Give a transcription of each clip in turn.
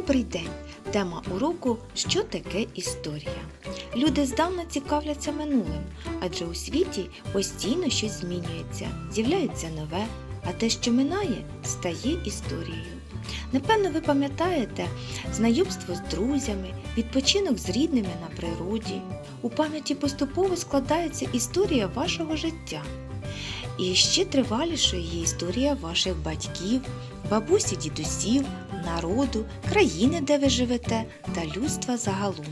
Добрий день! Тема уроку Що таке історія? Люди здавна цікавляться минулим, адже у світі постійно щось змінюється, з'являється нове, а те, що минає, стає історією. Напевно, ви пам'ятаєте знайомство з друзями, відпочинок з рідними на природі. У пам'яті поступово складається історія вашого життя. І ще тривалішою є історія ваших батьків, бабусі, дідусів, народу, країни, де ви живете, та людства загалом.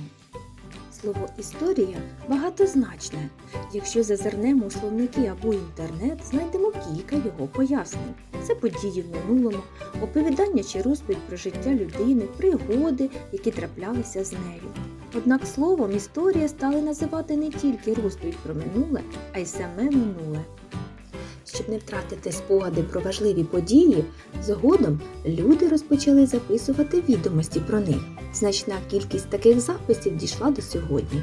Слово історія багатозначне. Якщо зазирнемо у словники або інтернет, знайдемо кілька його пояснень. Це події в минулому, оповідання чи розповідь про життя людини, пригоди, які траплялися з нею. Однак словом історія стали називати не тільки розповідь про минуле, а й саме минуле. Щоб не втратити спогади про важливі події, згодом люди розпочали записувати відомості про них. Значна кількість таких записів дійшла до сьогодні.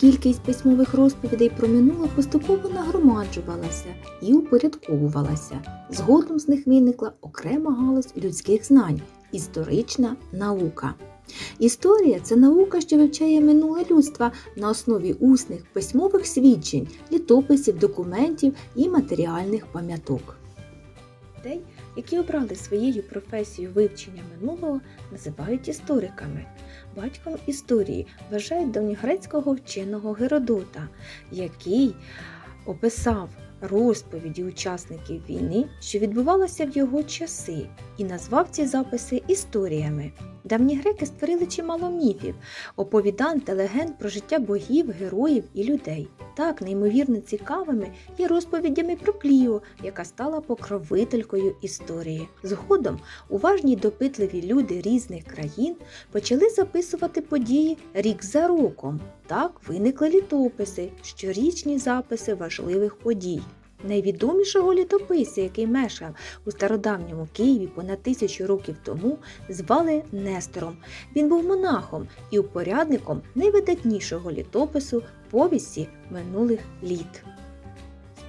Кількість письмових розповідей про минуле поступово нагромаджувалася і упорядковувалася. Згодом з них виникла окрема галузь людських знань історична наука. Історія це наука, що вивчає минуле людства на основі усних письмових свідчень, літописів, документів і матеріальних пам'яток. Людей, які обрали своєю професією вивчення минулого, називають істориками. Батьком історії вважають давньогрецького вченого Геродота, який описав розповіді учасників війни, що відбувалося в його часи, і назвав ці записи історіями. Давні греки створили чимало міфів, оповідань та легенд про життя богів, героїв і людей. Так неймовірно цікавими є розповідями про Кліо, яка стала покровителькою історії. Згодом уважні й допитливі люди різних країн почали записувати події рік за роком. Так виникли літописи, щорічні записи важливих подій. Найвідомішого літописця, який мешкав у стародавньому Києві понад тисячу років тому, звали Нестором. Він був монахом і упорядником найвидатнішого літопису повісті минулих літ.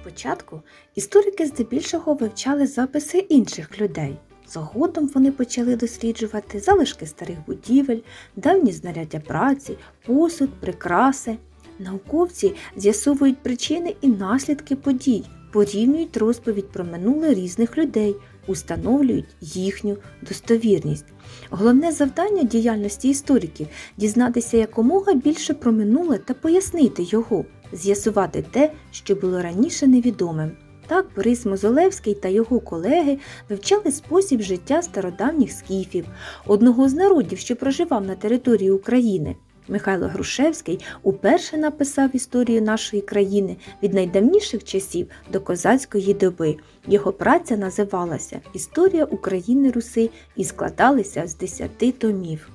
Спочатку історики здебільшого вивчали записи інших людей. Згодом вони почали досліджувати залишки старих будівель, давні знаряддя праці, посуд, прикраси. Науковці з'ясовують причини і наслідки подій, порівнюють розповідь про минуле різних людей, установлюють їхню достовірність. Головне завдання діяльності істориків дізнатися якомога більше про минуле та пояснити його, з'ясувати те, що було раніше невідомим. Так Борис Мозолевський та його колеги вивчали спосіб життя стародавніх скіфів, одного з народів, що проживав на території України. Михайло Грушевський уперше написав історію нашої країни від найдавніших часів до козацької доби. Його праця називалася Історія України Руси і складалася з десяти томів.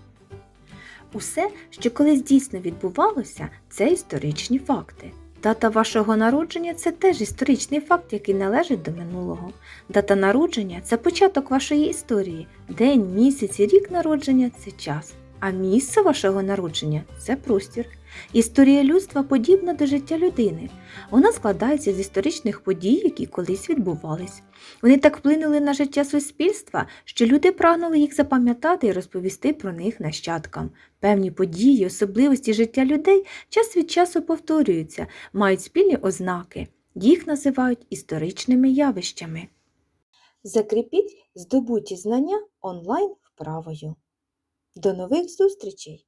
Усе, що колись дійсно відбувалося, це історичні факти. Дата вашого народження це теж історичний факт, який належить до минулого. Дата народження це початок вашої історії. День, місяць і рік народження це час. А місце вашого народження це простір. Історія людства подібна до життя людини. Вона складається з історичних подій, які колись відбувались. Вони так вплинули на життя суспільства, що люди прагнули їх запам'ятати і розповісти про них нащадкам. Певні події, особливості життя людей час від часу повторюються, мають спільні ознаки. Їх називають історичними явищами. Закріпіть здобуті знання онлайн вправою. До нових зустрічей!